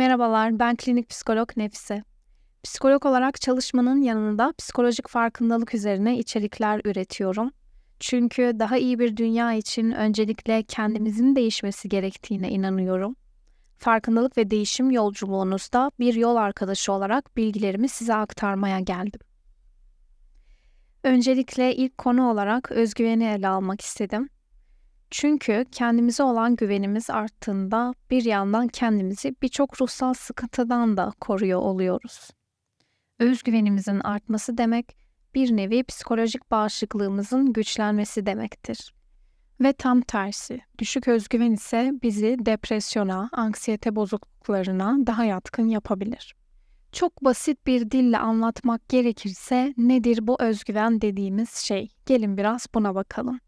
Merhabalar, ben klinik psikolog Nefise. Psikolog olarak çalışmanın yanında psikolojik farkındalık üzerine içerikler üretiyorum. Çünkü daha iyi bir dünya için öncelikle kendimizin değişmesi gerektiğine inanıyorum. Farkındalık ve değişim yolculuğunuzda bir yol arkadaşı olarak bilgilerimi size aktarmaya geldim. Öncelikle ilk konu olarak özgüveni ele almak istedim. Çünkü kendimize olan güvenimiz arttığında bir yandan kendimizi birçok ruhsal sıkıntıdan da koruyor oluyoruz. Özgüvenimizin artması demek bir nevi psikolojik bağışıklığımızın güçlenmesi demektir. Ve tam tersi, düşük özgüven ise bizi depresyona, anksiyete bozukluklarına daha yatkın yapabilir. Çok basit bir dille anlatmak gerekirse nedir bu özgüven dediğimiz şey? Gelin biraz buna bakalım.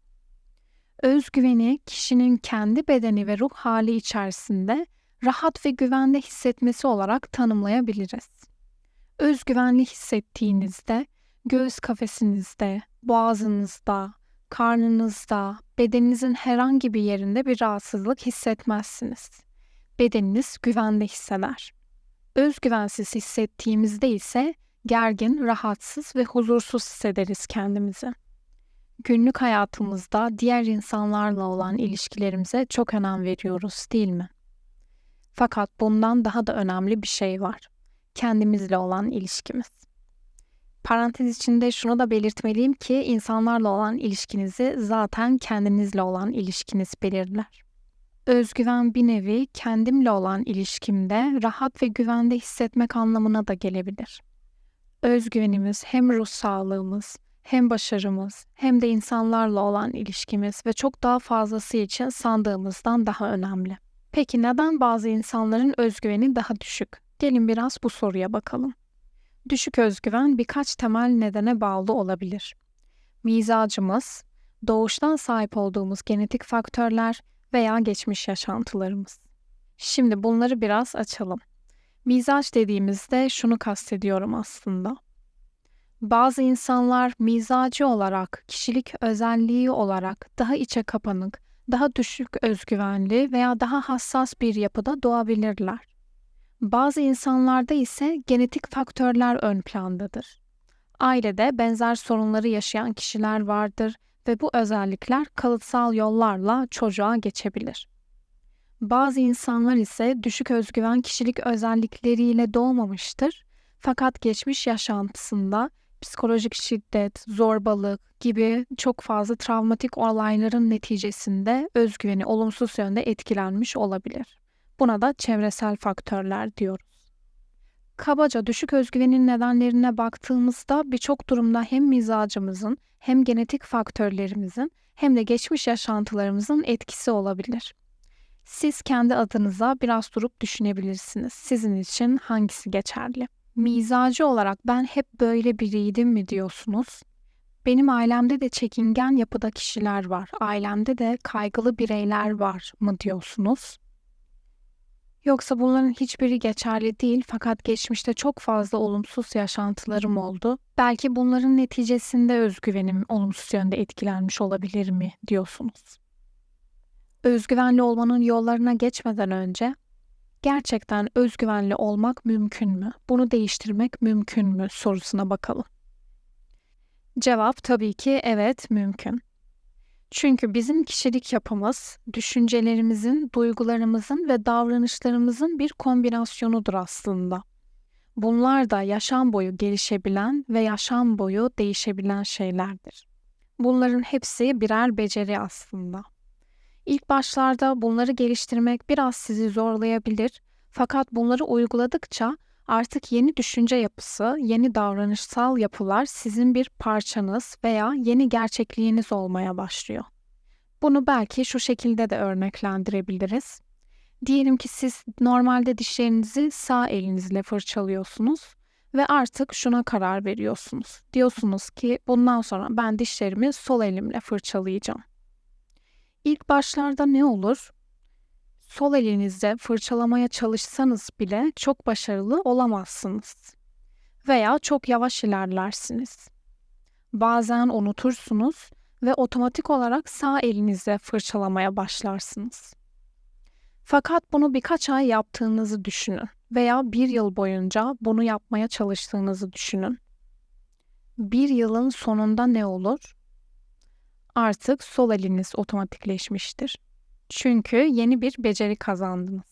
Özgüveni kişinin kendi bedeni ve ruh hali içerisinde rahat ve güvende hissetmesi olarak tanımlayabiliriz. Özgüvenli hissettiğinizde göğüs kafesinizde, boğazınızda, karnınızda, bedeninizin herhangi bir yerinde bir rahatsızlık hissetmezsiniz. Bedeniniz güvende hisseder. Özgüvensiz hissettiğimizde ise gergin, rahatsız ve huzursuz hissederiz kendimizi günlük hayatımızda diğer insanlarla olan ilişkilerimize çok önem veriyoruz, değil mi? Fakat bundan daha da önemli bir şey var. Kendimizle olan ilişkimiz. Parantez içinde şunu da belirtmeliyim ki insanlarla olan ilişkinizi zaten kendinizle olan ilişkiniz belirler. Özgüven bir nevi kendimle olan ilişkimde rahat ve güvende hissetmek anlamına da gelebilir. Özgüvenimiz hem ruh sağlığımız hem başarımız hem de insanlarla olan ilişkimiz ve çok daha fazlası için sandığımızdan daha önemli. Peki neden bazı insanların özgüveni daha düşük? Gelin biraz bu soruya bakalım. Düşük özgüven birkaç temel nedene bağlı olabilir. Mizacımız, doğuştan sahip olduğumuz genetik faktörler veya geçmiş yaşantılarımız. Şimdi bunları biraz açalım. Mizaç dediğimizde şunu kastediyorum aslında. Bazı insanlar mizacı olarak, kişilik özelliği olarak daha içe kapanık, daha düşük özgüvenli veya daha hassas bir yapıda doğabilirler. Bazı insanlarda ise genetik faktörler ön plandadır. Ailede benzer sorunları yaşayan kişiler vardır ve bu özellikler kalıtsal yollarla çocuğa geçebilir. Bazı insanlar ise düşük özgüven kişilik özellikleriyle doğmamıştır fakat geçmiş yaşantısında psikolojik şiddet, zorbalık gibi çok fazla travmatik olayların neticesinde özgüveni olumsuz yönde etkilenmiş olabilir. Buna da çevresel faktörler diyoruz. Kabaca düşük özgüvenin nedenlerine baktığımızda birçok durumda hem mizacımızın hem genetik faktörlerimizin hem de geçmiş yaşantılarımızın etkisi olabilir. Siz kendi adınıza biraz durup düşünebilirsiniz. Sizin için hangisi geçerli? Mizacı olarak ben hep böyle biriydim mi diyorsunuz? Benim ailemde de çekingen yapıda kişiler var. Ailemde de kaygılı bireyler var mı diyorsunuz? Yoksa bunların hiçbiri geçerli değil fakat geçmişte çok fazla olumsuz yaşantılarım oldu. Belki bunların neticesinde özgüvenim olumsuz yönde etkilenmiş olabilir mi diyorsunuz. Özgüvenli olmanın yollarına geçmeden önce gerçekten özgüvenli olmak mümkün mü? Bunu değiştirmek mümkün mü sorusuna bakalım. Cevap tabii ki evet mümkün. Çünkü bizim kişilik yapımız, düşüncelerimizin, duygularımızın ve davranışlarımızın bir kombinasyonudur aslında. Bunlar da yaşam boyu gelişebilen ve yaşam boyu değişebilen şeylerdir. Bunların hepsi birer beceri aslında. İlk başlarda bunları geliştirmek biraz sizi zorlayabilir fakat bunları uyguladıkça artık yeni düşünce yapısı, yeni davranışsal yapılar sizin bir parçanız veya yeni gerçekliğiniz olmaya başlıyor. Bunu belki şu şekilde de örneklendirebiliriz. Diyelim ki siz normalde dişlerinizi sağ elinizle fırçalıyorsunuz ve artık şuna karar veriyorsunuz. Diyorsunuz ki bundan sonra ben dişlerimi sol elimle fırçalayacağım. İlk başlarda ne olur? Sol elinizde fırçalamaya çalışsanız bile çok başarılı olamazsınız. Veya çok yavaş ilerlersiniz. Bazen unutursunuz ve otomatik olarak sağ elinizle fırçalamaya başlarsınız. Fakat bunu birkaç ay yaptığınızı düşünün Veya bir yıl boyunca bunu yapmaya çalıştığınızı düşünün. Bir yılın sonunda ne olur? Artık sol eliniz otomatikleşmiştir. Çünkü yeni bir beceri kazandınız.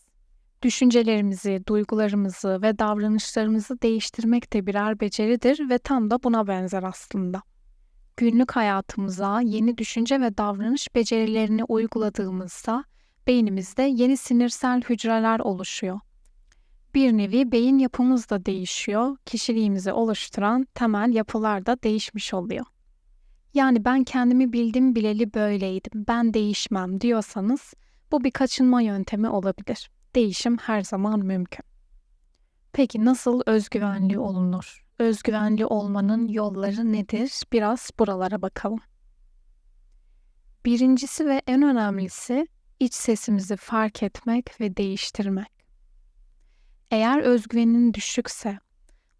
Düşüncelerimizi, duygularımızı ve davranışlarımızı değiştirmek de birer beceridir ve tam da buna benzer aslında. Günlük hayatımıza yeni düşünce ve davranış becerilerini uyguladığımızda beynimizde yeni sinirsel hücreler oluşuyor. Bir nevi beyin yapımız da değişiyor, kişiliğimizi oluşturan temel yapılar da değişmiş oluyor. Yani ben kendimi bildim bileli böyleydim, ben değişmem diyorsanız bu bir kaçınma yöntemi olabilir. Değişim her zaman mümkün. Peki nasıl özgüvenli olunur? Özgüvenli olmanın yolları nedir? Biraz buralara bakalım. Birincisi ve en önemlisi iç sesimizi fark etmek ve değiştirmek. Eğer özgüvenin düşükse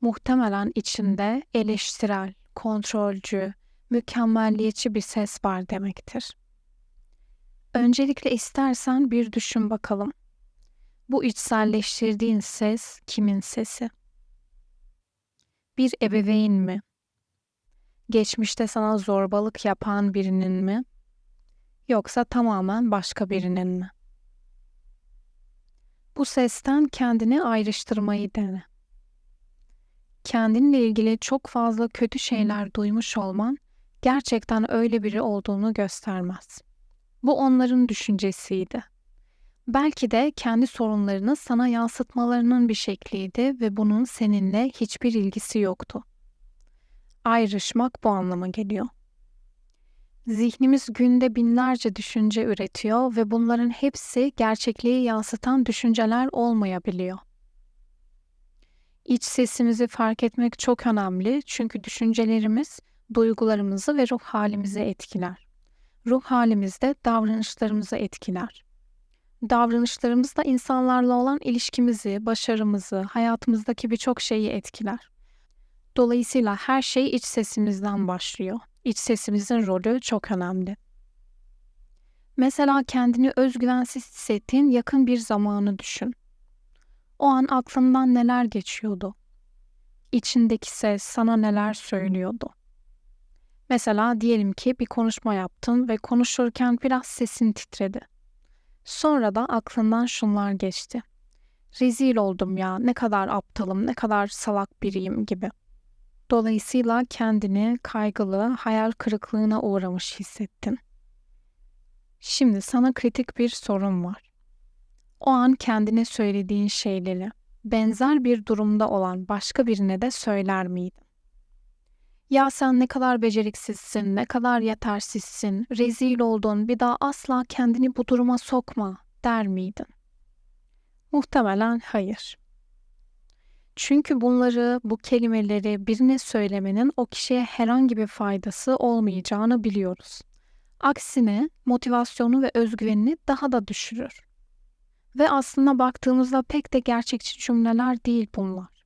muhtemelen içinde eleştirel, kontrolcü, mükemmelliyetçi bir ses var demektir. Öncelikle istersen bir düşün bakalım. Bu içselleştirdiğin ses kimin sesi? Bir ebeveyn mi? Geçmişte sana zorbalık yapan birinin mi? Yoksa tamamen başka birinin mi? Bu sesten kendini ayrıştırmayı dene. Kendinle ilgili çok fazla kötü şeyler duymuş olman gerçekten öyle biri olduğunu göstermez. Bu onların düşüncesiydi. Belki de kendi sorunlarını sana yansıtmalarının bir şekliydi ve bunun seninle hiçbir ilgisi yoktu. Ayrışmak bu anlama geliyor. Zihnimiz günde binlerce düşünce üretiyor ve bunların hepsi gerçekliği yansıtan düşünceler olmayabiliyor. İç sesimizi fark etmek çok önemli çünkü düşüncelerimiz duygularımızı ve ruh halimizi etkiler. Ruh halimiz de davranışlarımızı etkiler. Davranışlarımız da insanlarla olan ilişkimizi, başarımızı, hayatımızdaki birçok şeyi etkiler. Dolayısıyla her şey iç sesimizden başlıyor. İç sesimizin rolü çok önemli. Mesela kendini özgüvensiz hissettiğin yakın bir zamanı düşün. O an aklından neler geçiyordu? İçindeki ses sana neler söylüyordu? Mesela diyelim ki bir konuşma yaptın ve konuşurken biraz sesin titredi. Sonra da aklından şunlar geçti. Rezil oldum ya, ne kadar aptalım, ne kadar salak biriyim gibi. Dolayısıyla kendini kaygılı, hayal kırıklığına uğramış hissettin. Şimdi sana kritik bir sorun var. O an kendine söylediğin şeyleri benzer bir durumda olan başka birine de söyler miydin? Ya sen ne kadar beceriksizsin, ne kadar yetersizsin, rezil oldun, bir daha asla kendini bu duruma sokma der miydin? Muhtemelen hayır. Çünkü bunları, bu kelimeleri birine söylemenin o kişiye herhangi bir faydası olmayacağını biliyoruz. Aksine motivasyonu ve özgüvenini daha da düşürür. Ve aslında baktığımızda pek de gerçekçi cümleler değil bunlar.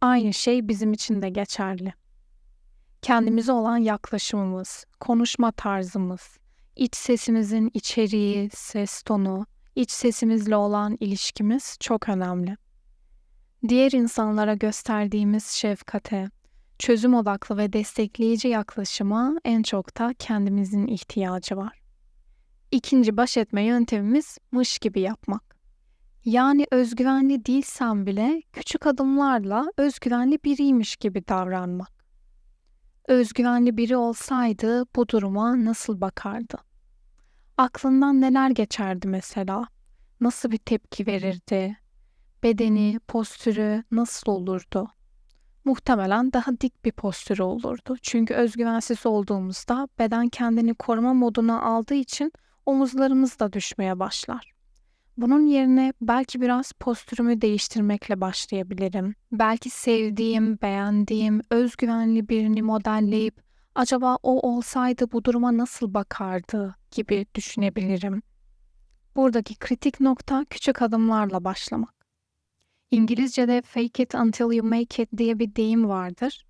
Aynı şey bizim için de geçerli. Kendimize olan yaklaşımımız, konuşma tarzımız, iç sesimizin içeriği, ses tonu, iç sesimizle olan ilişkimiz çok önemli diğer insanlara gösterdiğimiz şefkate, çözüm odaklı ve destekleyici yaklaşıma en çok da kendimizin ihtiyacı var. İkinci baş etme yöntemimiz mış gibi yapmak. Yani özgüvenli değilsem bile küçük adımlarla özgüvenli biriymiş gibi davranmak. Özgüvenli biri olsaydı bu duruma nasıl bakardı? Aklından neler geçerdi mesela? Nasıl bir tepki verirdi? bedeni, postürü nasıl olurdu? Muhtemelen daha dik bir postürü olurdu. Çünkü özgüvensiz olduğumuzda beden kendini koruma moduna aldığı için omuzlarımız da düşmeye başlar. Bunun yerine belki biraz postürümü değiştirmekle başlayabilirim. Belki sevdiğim, beğendiğim, özgüvenli birini modelleyip acaba o olsaydı bu duruma nasıl bakardı gibi düşünebilirim. Buradaki kritik nokta küçük adımlarla başlamak. İngilizce'de fake it until you make it diye bir deyim vardır.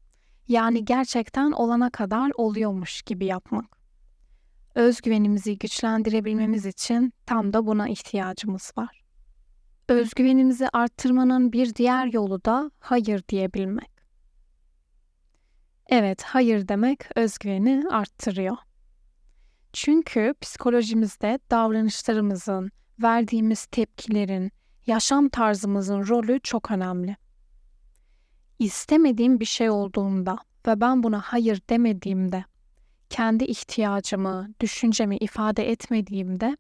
Yani gerçekten olana kadar oluyormuş gibi yapmak. Özgüvenimizi güçlendirebilmemiz için tam da buna ihtiyacımız var. Özgüveninizi arttırmanın bir diğer yolu da hayır diyebilmek. Evet, hayır demek özgüveni arttırıyor. Çünkü psikolojimizde davranışlarımızın, verdiğimiz tepkilerin, yaşam tarzımızın rolü çok önemli. İstemediğim bir şey olduğunda ve ben buna hayır demediğimde, kendi ihtiyacımı, düşüncemi ifade etmediğimde,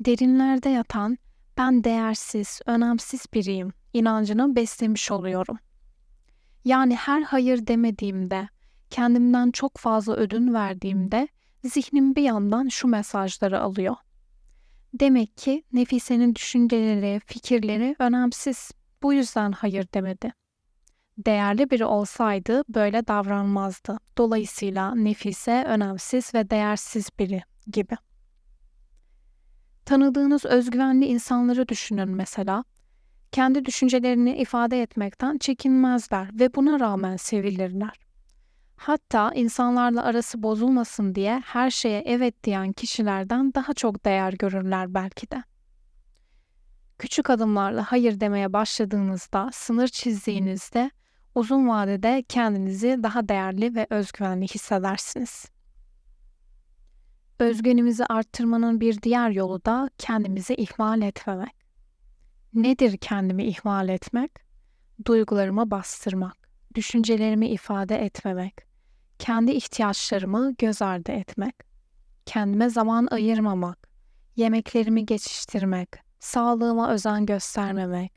derinlerde yatan ben değersiz, önemsiz biriyim inancını beslemiş oluyorum. Yani her hayır demediğimde, kendimden çok fazla ödün verdiğimde zihnim bir yandan şu mesajları alıyor. Demek ki Nefise'nin düşünceleri, fikirleri önemsiz. Bu yüzden hayır demedi. Değerli biri olsaydı böyle davranmazdı. Dolayısıyla Nefise önemsiz ve değersiz biri gibi. Tanıdığınız özgüvenli insanları düşünün mesela. Kendi düşüncelerini ifade etmekten çekinmezler ve buna rağmen sevilirler. Hatta insanlarla arası bozulmasın diye her şeye evet diyen kişilerden daha çok değer görürler belki de. Küçük adımlarla hayır demeye başladığınızda, sınır çizdiğinizde uzun vadede kendinizi daha değerli ve özgüvenli hissedersiniz. Özgüvenimizi arttırmanın bir diğer yolu da kendimizi ihmal etmemek. Nedir kendimi ihmal etmek? Duygularımı bastırmak, düşüncelerimi ifade etmemek, kendi ihtiyaçlarımı göz ardı etmek, kendime zaman ayırmamak, yemeklerimi geçiştirmek, sağlığıma özen göstermemek,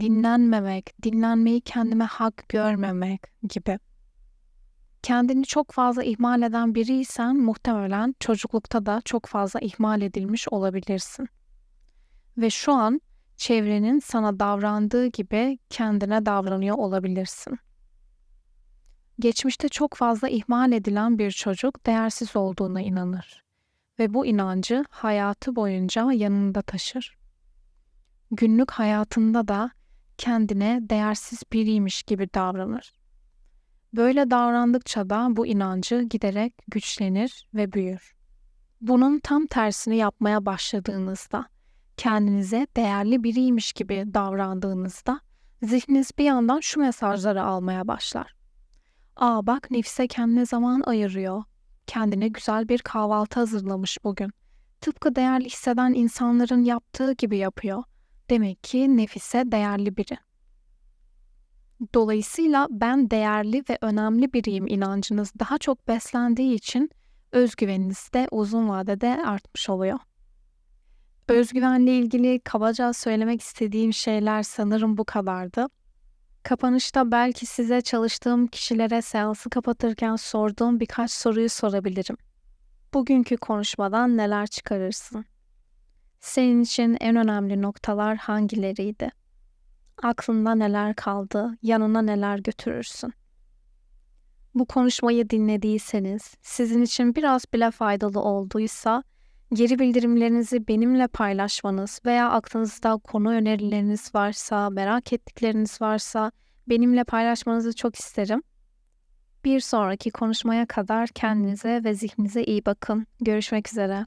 dinlenmemek, dinlenmeyi kendime hak görmemek gibi. Kendini çok fazla ihmal eden biriysen muhtemelen çocuklukta da çok fazla ihmal edilmiş olabilirsin. Ve şu an çevrenin sana davrandığı gibi kendine davranıyor olabilirsin. Geçmişte çok fazla ihmal edilen bir çocuk değersiz olduğuna inanır ve bu inancı hayatı boyunca yanında taşır. Günlük hayatında da kendine değersiz biriymiş gibi davranır. Böyle davrandıkça da bu inancı giderek güçlenir ve büyür. Bunun tam tersini yapmaya başladığınızda, kendinize değerli biriymiş gibi davrandığınızda zihniniz bir yandan şu mesajları almaya başlar. Aa bak Nefise kendine zaman ayırıyor. Kendine güzel bir kahvaltı hazırlamış bugün. Tıpkı değerli hisseden insanların yaptığı gibi yapıyor. Demek ki Nefise değerli biri. Dolayısıyla ben değerli ve önemli biriyim inancınız daha çok beslendiği için özgüveniniz de uzun vadede artmış oluyor. Özgüvenle ilgili kabaca söylemek istediğim şeyler sanırım bu kadardı. Kapanışta belki size çalıştığım kişilere seansı kapatırken sorduğum birkaç soruyu sorabilirim. Bugünkü konuşmadan neler çıkarırsın? Senin için en önemli noktalar hangileriydi? Aklında neler kaldı? Yanına neler götürürsün? Bu konuşmayı dinlediyseniz, sizin için biraz bile faydalı olduysa, geri bildirimlerinizi benimle paylaşmanız veya aklınızda konu önerileriniz varsa, merak ettikleriniz varsa benimle paylaşmanızı çok isterim. Bir sonraki konuşmaya kadar kendinize ve zihninize iyi bakın. Görüşmek üzere.